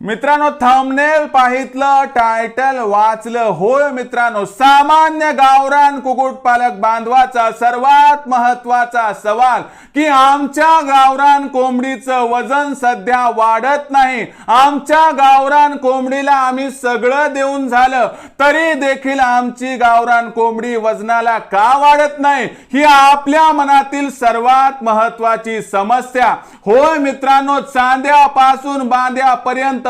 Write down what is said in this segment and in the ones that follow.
मित्रांनो thumbnail पाहितलं title वाचलं होय मित्रांनो सामान्य गावरान कुक्कुटपालक बांधवाचा सर्वात महत्त्वाचा सवाल की आमच्या गावरान कोंबडीचं वजन सध्या वाढत नाही. आमच्या गावरान कोंबडीला आम्ही सगळं देऊन झालं तरी देखील आमची गावरान कोंबडी वजनाला का वाढत नाही? ही आपल्या मनातील सर्वात महत्वाची समस्या. होय मित्रांनो चांद्यापासून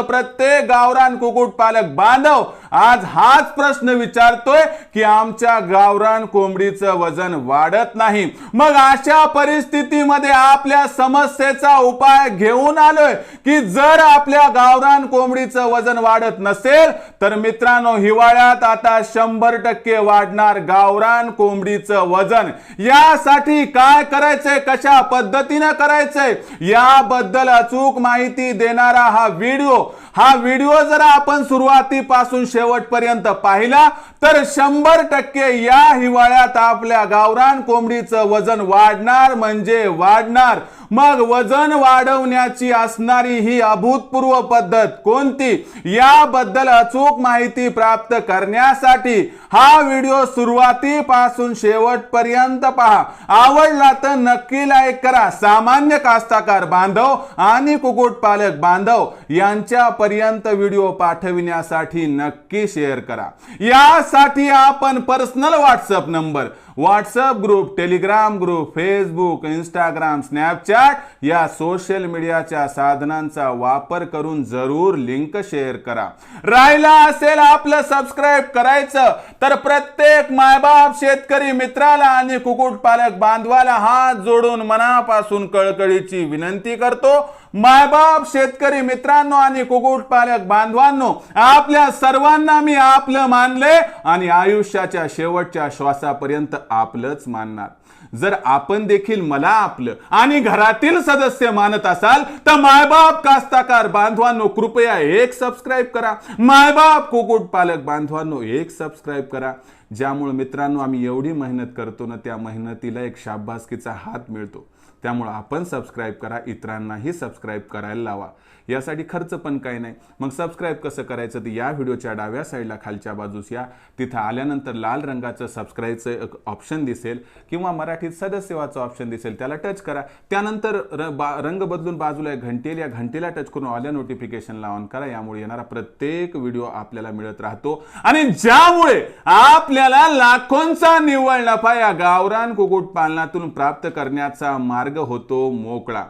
प्रत्येक गावरान कुक्कुटपालक बांधव आज हाच प्रश्न विचारतोय की आमच्या गावरान कोंबडीचं वजन वाढत नाही. मग अशा परिस्थितीमध्ये आपल्या समस्येचा उपाय घेऊन आलोय की जर आपल्या गावरान कोंबडीचं वजन वाढत नसेल तर मित्रांनो हिवाळ्यात आता शंभर टक्के वाढणार गावरान कोंबडीचं वजन. यासाठी काय करायचंय? कशा पद्धतीनं करायचंय? याबद्दल अचूक माहिती देणारा हा व्हिडिओ हा व्हिडिओ जर आपण सुरुवातीपासून शेवटपर्यंत पाहिला तर शंभर टक्के या हिवाळ्यात आपल्या गावरान कोंबडीचं वजन वाढणार म्हणजे वाढणार. मग वजन वाढवण्याची असणारी ही अभूतपूर्व पद्धत कोणती? याबद्दल अचूक माहिती प्राप्त करण्यासाठी हा व्हिडिओ सुरुवातीपासून शेवटपर्यंत पहा. आवडला तर नक्की लाईक करा. सामान्य कास्ताकार बांधव आणि कुक्कुटपालक बांधव यांच्या यांच्यापर्यंत व्हिडिओ पाठविण्यासाठी नक्की शेअर करा. यासाठी आपण personal WhatsApp number WhatsApp group Telegram group Facebook Instagram Snapchat या सोशल मीडियाच्या साधनांचा वापर करून जरूर लिंक शेअर करा. राहिला असेल आपलं सबस्क्राईब करायचं तर प्रत्येक मायबाप शेतकरी मित्राला आणि कुक्कुटपालक बांधवाला हात जोडून मनापासून कळकळीची विनंती करतो. मायबाप शेतकरी मित्रांनो आणि कुक्कुट पालक बांधवांनो आपल्या सर्वांना मी आपलं मानले आणि आयुष्याच्या शेवटच्या श्वासापर्यंत आपलंच मानणार. जर आपण देखील मला आपलं आणि घरातील सदस्य मानत असाल तर मायबाप कास्ताकार बांधवांनो कृपया एक सबस्क्राईब करा. मायबाप कुक्कुट पालक बांधवांनो एक सबस्क्राईब करा. ज्यामुळे मित्रांनो आम्ही एवढी मेहनत करतो ना त्या मेहनतीला एक शाबासकीचा हात मिळतो. त्यामुळं आपण सबस्क्राईब करा इतरांनाही सबस्क्राईब करायला लावा. यासाठी खर्च पण काही नाही. मग सबस्क्राईब कसं करायचं तर या व्हिडिओच्या डाव्या साईडला खालच्या बाजूस या. तिथं आल्यानंतर लाल रंगाचं सबस्क्राईबचं ऑप्शन दिसेल किंवा मराठीत सदस्यवाचं ऑप्शन दिसेल त्याला टच करा. त्यानंतर र बा रंग बदलून बाजूला एक घंटेल या घंटेला टच करून ऑल्या नोटिफिकेशनला ऑन करा. यामुळे येणारा प्रत्येक व्हिडिओ आपल्याला मिळत राहतो. आणि ज्यामुळे आपल्याला लाखोंचा निव्वळ नफा या गावरान कुक्कुट पालनातून प्राप्त करण्याचा मार्ग होतो मोकळा.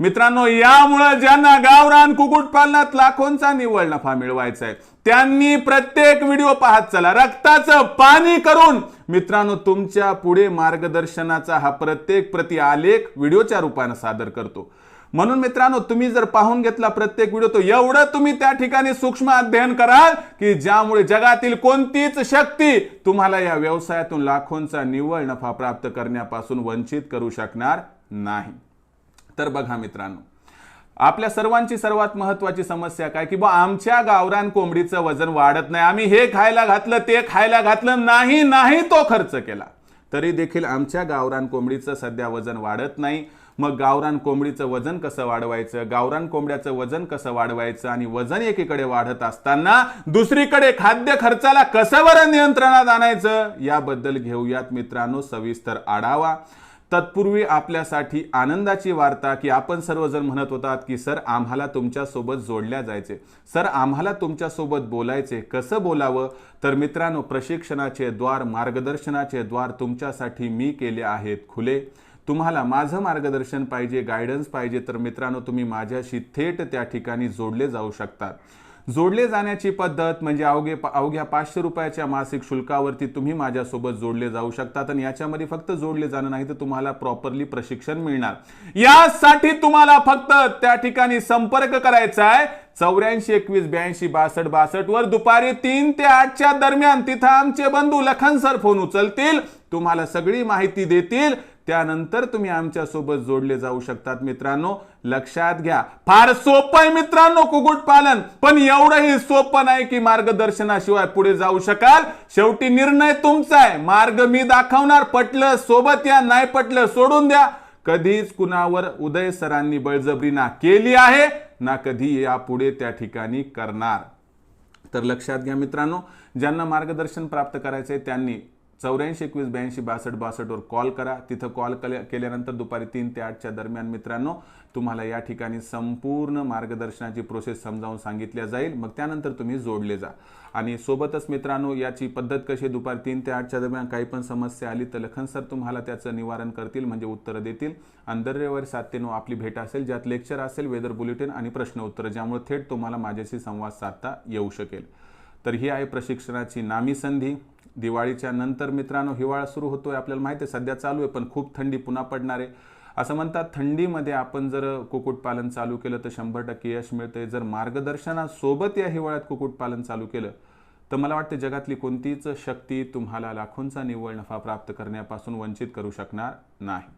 मित्रांनो यामुळे ज्यांना गावरान कुक्कुटपालनात लाखोंचा निव्वळ नफा मिळवायचा आहे त्यांनी प्रत्येक व्हिडिओ पाहत चला. रक्ताचं पाणी करून. मित्रांनो तुमच्यापुढे मार्गदर्शनाचा हा प्रत्येक प्रति आलेख व्हिडिओच्या रूपाने सादर करतो. म्हणून मित्रांनो तुम्ही जर पाहून घेतला प्रत्येक व्हिडिओ तो एवढं तुम्ही त्या ठिकाणी सूक्ष्म अध्ययन कराल की ज्यामुळे जगातील कोणतीच शक्ती तुम्हाला या व्यवसायातून लाखोंचा निव्वळ नफा प्राप्त करण्यापासून वंचित करू शकणार नाही. तर बघा मित्रांनो आपल्या सर्वांची सर्वात महत्वाची समस्या काय? की बा आमच्या गावरान कोंबडीचं वजन वाढत नाही. आम्ही हे खायला घातलं ते खायला घातलं नाही नाही तो खर्च केला. तरी देखील आमच्या गावरान कोंबडीचं सध्या वजन वाढत नाही. मग गावरान कोंबडीचं वजन कसं वाढवायचं? गावरान कोंबड्याचं वजन कसं वाढवायचं? आणि वजन एकीकडे वाढत असताना दुसरीकडे खाद्य खर्चाला कसं बरं नियंत्रणात आणायचं? याबद्दल घेऊयात मित्रांनो सविस्तर आढावा. तत्पूर्वी आपल्यासाठी आनंदाची वार्ता की आपण सर्वजण म्हणत होतात की सर आम्हाला तुमच्यासोबत जोडल्या जायचे. सर आम्हाला तुमच्यासोबत बोलायचे. कसं बोलावं? तर मित्रांनो प्रशिक्षणाचे द्वार मार्गदर्शनाचे द्वार तुमच्यासाठी मी केले आहेत खुले. तुम्हाला माझं मार्गदर्शन पाहिजे गायडन्स पाहिजे तर मित्रांनो तुम्ही माझ्याशी थेट त्या ठिकाणी जोडले जाऊ शकतात. जोडले जाण्याची पद्धत म्हणजे अवघे अवघ्या पाचशे रुपयाच्या मासिक शुल्कावरती तुम्ही माझ्यासोबत जोडले जाऊ शकतात आणि याच्यामध्ये फक्त जोडले जाणं नाही तर तुम्हाला प्रॉपरली प्रशिक्षण मिळणार. यासाठी तुम्हाला फक्त त्या ठिकाणी संपर्क करायचा आहे. चौऱ्याऐंशी एकवीस ब्याऐंशी बासष्ट बासष्ट वर दुपारी तीन ते आठच्या दरम्यान तिथं आमचे बंधू लखन सर फोन उचलतील. तुम्हाला सगळी माहिती देतील. त्यानंतर तुम्ही आमच्यासोबत जोडले जाऊ शकतात. मित्रांनो लक्षात घ्या. फार सोपं आहे मित्रांनो कुक्कुटपालन पण एवढंही सोपं नाही की मार्गदर्शनाशिवाय पुढे जाऊ शकाल. शेवटी निर्णय तुमचा आहे. मार्ग मी दाखवणार. पटलं सोबत या नाही पटलं सोडून द्या. कधीच कुणावर उदय सरांनी बळजबरी ना केली आहे ना कधी यापुढे त्या ठिकाणी करणार. तर लक्षात घ्या मित्रांनो ज्यांना मार्गदर्शन प्राप्त करायचंय त्यांनी चौऱ्याऐंशी एकवीस ब्याऐंशी बासष्ट बासष्टवर कॉल करा. तिथं कॉल केल्यानंतर दुपारी तीन ते आठच्या दरम्यान मित्रांनो तुम्हाला या ठिकाणी संपूर्ण मार्गदर्शनाची प्रोसेस समजावून सांगितल्या जाईल. मग त्यानंतर तुम्ही जोडले जा. आणि सोबतच मित्रांनो याची पद्धत कशी दुपारी तीन ते आठच्या दरम्यान काही पण समस्या आली तर लखन सर तुम्हाला त्याचं निवारण करतील म्हणजे उत्तरं देतील. आणि दर सात ते नऊ आपली भेट असेल ज्यात लेक्चर असेल वेदर बुलेटिन आणि प्रश्न उत्तर. ज्यामुळे थेट तुम्हाला माझ्याशी संवाद साधता येऊ शकेल. तर ही आहे प्रशिक्षणाची नामी संधी. दिवाळीच्या नंतर मित्रांनो हिवाळा सुरू होतो आहे आपल्याला माहिती आहे सध्या चालू आहे पण खूप थंडी पुन्हा पडणार आहे. असं म्हणतात थंडीमध्ये आपण जर कुक्कुटपालन चालू केलं तर शंभर टक्के यश मिळते जर मार्गदर्शनासोबत या हिवाळ्यात कुक्कुटपालन चालू केलं तर मला वाटते जगातली कोणतीच शक्ती तुम्हाला लाखोंचा निव्वळ नफा प्राप्त करण्यापासून वंचित करू शकणार नाही.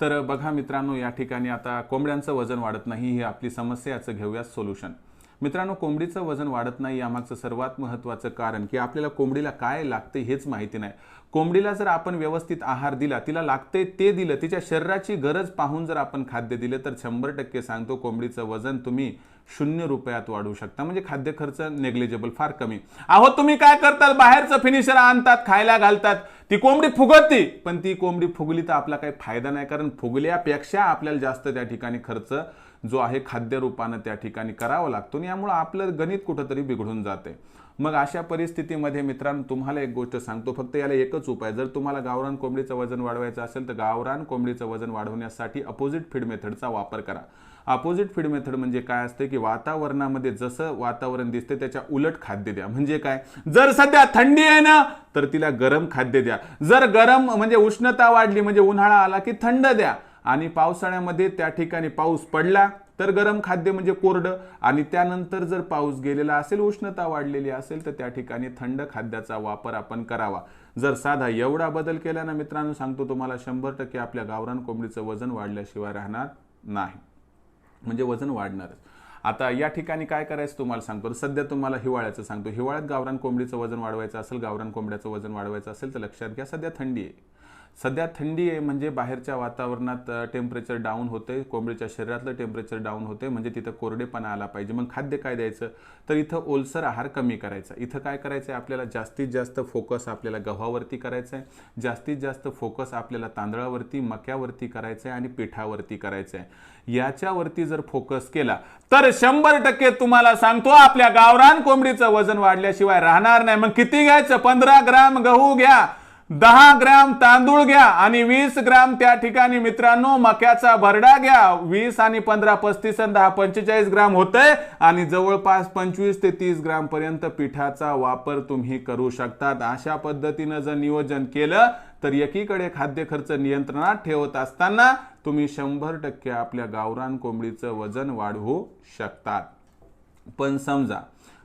तर बघा मित्रांनो या ठिकाणी आता कोंबड्यांचं वजन वाढत नाही ही आपली समस्या याचं घेऊया सोल्युशन मित्रांनो कोंबडीचं वजन वाढत नाही यामागचं सर्वात महत्त्वाचं कारण की आपल्याला कोंबडीला काय लागते हेच माहिती नाही. कोंबडीला जर आपण व्यवस्थित आहार दिला तिला लागते ते दिलं तिच्या शरीराची गरज पाहून जर आपण खाद्य दिलं तर शंभर टक्के सांगतो कोंबडीचं वजन तुम्ही शून्य रुपयात वाढवू शकता. म्हणजे खाद्य खर्च नेग्लिजेबल फार कमी. अहो तुम्ही काय करतात बाहेरचं फिनिशर आणतात खायला घालतात. ती कोंबडी फुगती पण ती कोंबडी फुगली तर आपला काही फायदा नाही कारण फुगल्यापेक्षा आपल्याला जास्त त्या ठिकाणी खर्च जो आहे खाद्यरूपानं त्या ठिकाणी करावा लागतो आणि यामुळं आपलं गणित कुठंतरी बिघडून जाते. मग अशा परिस्थितीमध्ये मित्रांनो तुम्हाला एक गोष्ट सांगतो. फक्त याला एकच उपाय जर तुम्हाला गावरान कोंबडीचं वजन वाढवायचं असेल तर गावरान कोंबडीचं वजन वाढवण्यासाठी अपोजिट फीड मेथडचा वापर करा. अपोजिट फीड मेथड म्हणजे काय असते की वातावरणामध्ये जसं वातावरण दिसते त्याच्या उलट खाद्य द्या. म्हणजे काय? जर सध्या थंडी आहे ना तर तिला गरम खाद्य द्या. जर गरम म्हणजे उष्णता वाढली म्हणजे उन्हाळा आला की थंड द्या. आणि पावसाळ्यामध्ये त्या ठिकाणी पाऊस पडला तर गरम खाद्य म्हणजे कोरडं. आणि त्यानंतर जर पाऊस गेलेला असेल उष्णता वाढलेली असेल तर त्या ठिकाणी थंड खाद्याचा वापर आपण करावा. जर साधा एवढा बदल केला ना मित्रांनो सांगतो तुम्हाला शंभर टक्के आपल्या गावरान कोंबडीचं वजन वाढल्याशिवाय राहणार नाही. म्हणजे वजन वाढणारच. आता या ठिकाणी काय करायचं तुम्हाला सांगतो. सध्या तुम्हाला हिवाळ्याचं सांगतो. हिवाळ्यात गावरान कोंबडीचं वजन वाढवायचं असेल गावरान कोंबड्याचं वजन वाढवायचं असेल तर लक्षात घ्या सध्या थंडी आहे. सध्या थंडी आहे म्हणजे बाहेरच्या वातावरणात टेम्परेचर डाऊन होते. कोंबडीच्या शरीरातलं टेम्परेचर डाऊन होते म्हणजे तिथं कोरडेपणा आला पाहिजे. मग खाद्य काय द्यायचं? तर इथं ओलसर आहार कमी करायचा. इथं काय करायचं आहे आपल्याला जास्तीत जास्त फोकस आपल्याला गव्हावरती करायचं आहे जास्तीत जास्त फोकस आपल्याला तांदळावरती मक्यावरती करायचं आहे आणि पिठावरती करायचं आहे याच्यावरती जर फोकस केला तर शंभर टक्के तुम्हाला सांगतो आपल्या गावरान कोंबडीचं वजन वाढल्याशिवाय राहणार नाही. मग किती घ्यायचं? पंधरा ग्राम गहू घ्या. दहा ग्राम तांदूळ घ्या आणि वीस ग्राम त्या ठिकाणी मित्रांनो मक्याचा भरडा घ्या. वीस आणि पंधरा पस्तीस आणि दहा पंचेचाळीस ग्राम होतंय आणि जवळपास पंचवीस ते तीस ग्राम पर्यंत पिठाचा वापर तुम्ही करू शकतात. अशा पद्धतीनं जर नियोजन केलं तर एकीकडे खाद्य खर्च नियंत्रणात ठेवत असताना तुम्ही शंभर टक्के आपल्या गावरान कोंबडीचं वजन वाढवू शकतात. पण समजा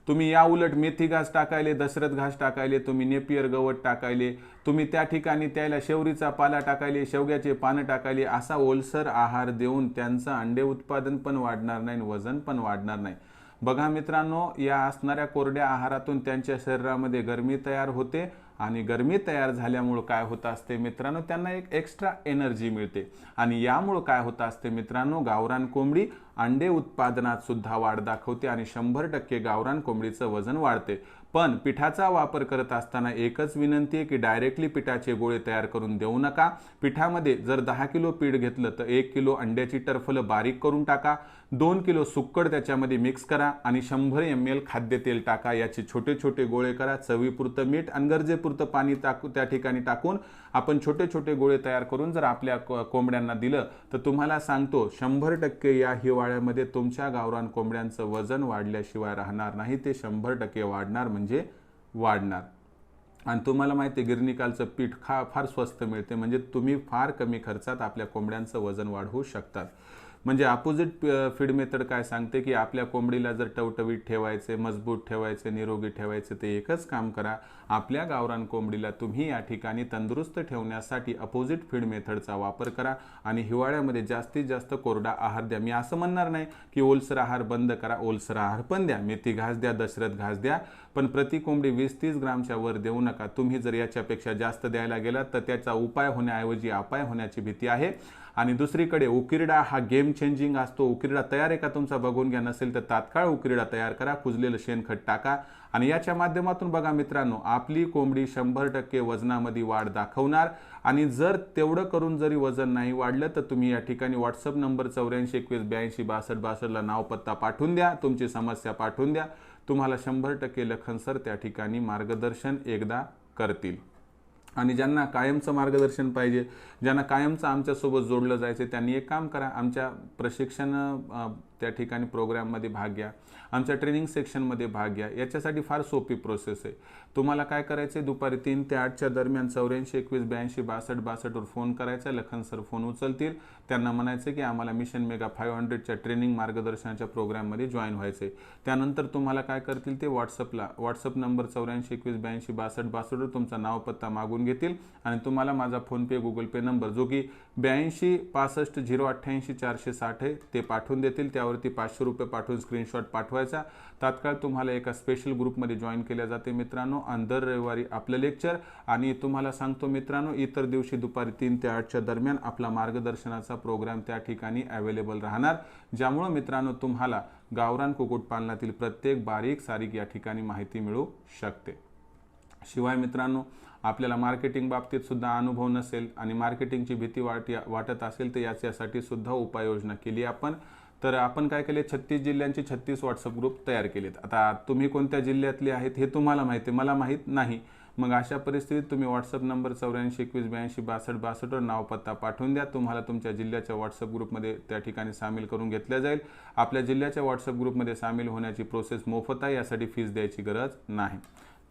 तुम्ही या उलट मेथी घास टाकायले दशरथ घास टाकायले तुम्ही नेपियर गवत टाकायले तुम्ही त्या ठिकाणी त्याला शेवरीचा पाला टाकायले शेवग्याचे पानं टाकायले असा ओलसर आहार देऊन त्यांचं अंडे उत्पादन पण वाढणार नाही वजन पण वाढणार नाही. बघा मित्रांनो या असणाऱ्या कोरड्या आहारातून त्यांच्या शरीरामध्ये गरमी तयार होते. आणि गरमी तयार झाल्यामुळं काय होत असते मित्रांनो त्यांना एक एक्स्ट्रा एनर्जी मिळते. आणि यामुळं काय होत असते मित्रांनो गावरान कोंबडी अंडे उत्पादनात सुद्धा वाढ दाखवते आणि शंभर टक्के गावरान कोंबडीचं वजन वाढते. पण पिठाचा वापर करत असताना एकच विनंती आहे की डायरेक्टली पिठाचे गोळे तयार करून देऊ नका. पिठामध्ये जर दहा किलो पीठ घेतलं तर एक किलो अंड्याची टरफलं बारीक करून टाका. दोन किलो सुक्कड त्याच्यामध्ये मिक्स करा आणि शंभर एम एल खाद्यतेल टाका. याचे छोटे छोटे गोळे करा. चवीपुरतं मीठ आणि गरजेपुरतं पाणी टाकू त्या ठिकाणी टाकून आपण छोटे छोटे गोळे तयार करून जर आपल्या कोंबड्यांना दिलं तर तुम्हाला सांगतो शंभर टक्के या हिवाळ्यामध्ये तुमच्या गावरान कोंबड्यांचं वजन वाढल्याशिवाय राहणार नाही. ते शंभर टक्के वाढणार म्हणजे वाढणार. आणि तुम्हाला माहिती आहे गिरणीकालचं पीठ खा फार स्वस्त मिळते. म्हणजे तुम्ही फार कमी खर्चात आपल्या कोंबड्यांचं वजन वाढवू शकतात. म्हणजे अपोजिट फीड मेथड काय सांगते की आपल्या कोंबडीला जर टवटवीत ठेवायचे मजबूत ठेवायचे निरोगी ठेवायचे ते एकच काम करा. आपल्या गावरान कोंबडीला तुम्ही या ठिकाणी तंदुरुस्त ठेवण्यासाठी अपोजिट फीड मेथडचा वापर करा आणि हिवाळ्यामध्ये जास्तीत जास्त कोरडा आहार द्या. मी असं म्हणणार नाही की ओलसर आहार बंद करा ओलसर आहार पण द्या. मेथी घास द्या दशरथ घास द्या पण प्रति कोंबडी वीस तीस ग्रामच्या वर देऊ नका. तुम्ही जर याच्यापेक्षा जास्त द्यायला गेलात तर त्याचा उपाय होण्याऐवजी अपाय होण्याची भीती आहे. आणि दुसरीकडे उकिरडा हा गेम चेंजिंग असतो उकिरडा तयार आहे का तुमचा? बघून घ्या. नसेल तर तात्काळ उकिरडा तयार करा. कुजलेलं शेणखत टाका. आणि याच्या माध्यमातून बघा मित्रांनो आपली कोंबडी शंभर टक्के वजनामध्ये वाढ दाखवणार. आणि जर तेवढं करून जरी वजन नाही वाढलं तर तुम्ही या ठिकाणी व्हॉट्सअप नंबर चौऱ्याऐंशी एकवीस ब्याऐंशी बासष्ट बासष्टला नाव पत्ता पाठवून द्या. तुमची समस्या पाठवून द्या. तुम्हाला शंभर टक्के लखन सर त्या ठिकाणी मार्गदर्शन एकदा करतील. आणि ज्यांना कायमचं मार्गदर्शन पाहिजे ज्यांना कायमचं आमच्यासोबत जोडलं जायचं त्यांनी एक काम करा आमच्या प्रशिक्षण त्या ठिकाणी प्रोग्राममध्ये भाग घ्या. आमच्या ट्रेनिंग सेक्शनमध्ये भाग घ्या. याच्यासाठी फार सोपी प्रोसेस आहे. तुम्हाला काय करायचं आहे दुपारी तीन ते आठच्या दरम्यान चौऱ्याऐंशी एकवीस ब्याऐंशी बासष्ट बासष्टवर फोन करायचा. लखन सर फोन उचलतील. त्यांना म्हणायचं की आम्हाला मिशन मेगा फाईव्ह हंड्रेडच्या ट्रेनिंग मार्गदर्शनाच्या प्रोग्राममध्ये जॉईन व्हायचं आहे त्यानंतर तुम्हाला काय करतील ते व्हॉट्सअपला व्हॉट्सअप नंबर चौऱ्याऐंशी एकवीस ब्याऐंशी बासष्ट बासष्टवर तुमचा नाव पत्ता मागून घेतील आणि तुम्हाला माझा फोनपे गुगल पे नंबर जो की ब्याऐंशी पासष्ट झिरो अठ्ठ्याऐंशी चारशे साठ आहे ते पाठवून देतील. त्यावर त्यावरती पाचशे रुपये पाठवून स्क्रीनशॉट पाठवायचा. तात्काळ तुम्हाला एका स्पेशल ग्रुपमध्ये जॉईन केल्या जाते मित्रांनो. आणि दर रविवारी आपलं लेक्चर आणि तुम्हाला सांगतो मित्रांनो इतर दिवशी दुपारी तीन ते आठच्या दरम्यान आपला मार्गदर्शनाचा प्रोग्राम त्या ठिकाणी अवेलेबल राहणार. ज्यामुळं मित्रांनो तुम्हाला गावरान कुक्कुटपालनातील प्रत्येक बारीक सारीक या ठिकाणी माहिती मिळू शकते. शिवाय मित्रांनो आपल्याला मार्केटिंग बाबतीत सुद्धा अनुभव नसेल आणि मार्केटिंगची भीती वाट वाटत असेल तर याच्यासाठी सुद्धा उपाययोजना केली आपण. तर आपण काय केले? छत्तीस जिल्ह्यांचे छत्तीस व्हॉट्सअप ग्रुप तयार केलेत. आता तुम्ही कोणत्या जिल्ह्यातले आहेत हे तुम्हाला माहिती आहे. मला माहीत नाही. मग अशा परिस्थितीत तुम्ही व्हॉट्सअप नंबर चौऱ्याऐंशी एकवीस ब्याऐंशी बासष्ट बासष्टवर नाव पत्ता पाठवून द्या. तुम्हाला तुमच्या जिल्ह्याच्या व्हॉट्सअप ग्रुपमध्ये त्या ठिकाणी सामील करून घेतल्या जाईल. आपल्या जिल्ह्याच्या व्हॉट्सअप ग्रुपमध्ये सामील होण्याची प्रोसेस मोफत आहे. यासाठी फीस द्यायची गरज नाही.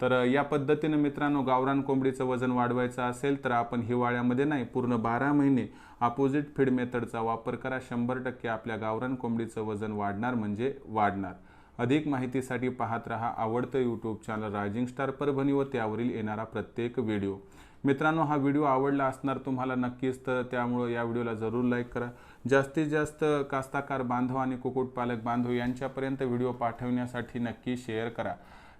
तर या पद्धतीनं मित्रांनो गावरान कोंबडीचं वजन वाढवायचं असेल तर आपण हिवाळ्यामध्ये नाही पूर्ण बारा महिने अपोजिट फीड मेथडचा वापर करा. शंभर टक्के आपल्या गावरान कोंबडीचं वजन वाढणार म्हणजे वाढणार. अधिक माहितीसाठी पाहत रहा आवडतं YouTube channel Rising Star Parbhani व त्यावरील येणारा प्रत्येक व्हिडिओ. मित्रांनो हा व्हिडिओ आवडला असणार तुम्हाला नक्कीच तर त्यामुळं या व्हिडिओला जरूर लाईक करा. जास्तीत जास्त कास्ताकार बांधव आणि कुक्कुटपालक बांधव यांच्यापर्यंत व्हिडिओ पाठवण्यासाठी नक्की शेअर करा.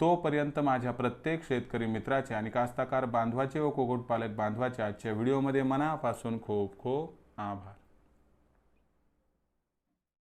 तोपर्यंत माझ्या प्रत्येक शेतकरी मित्राचे आणि कास्ताकार बांधवाचे व कुक्कुटपालक बांधवाचे आजच्या व्हिडिओमध्ये मनापासून खूप खूप आभार.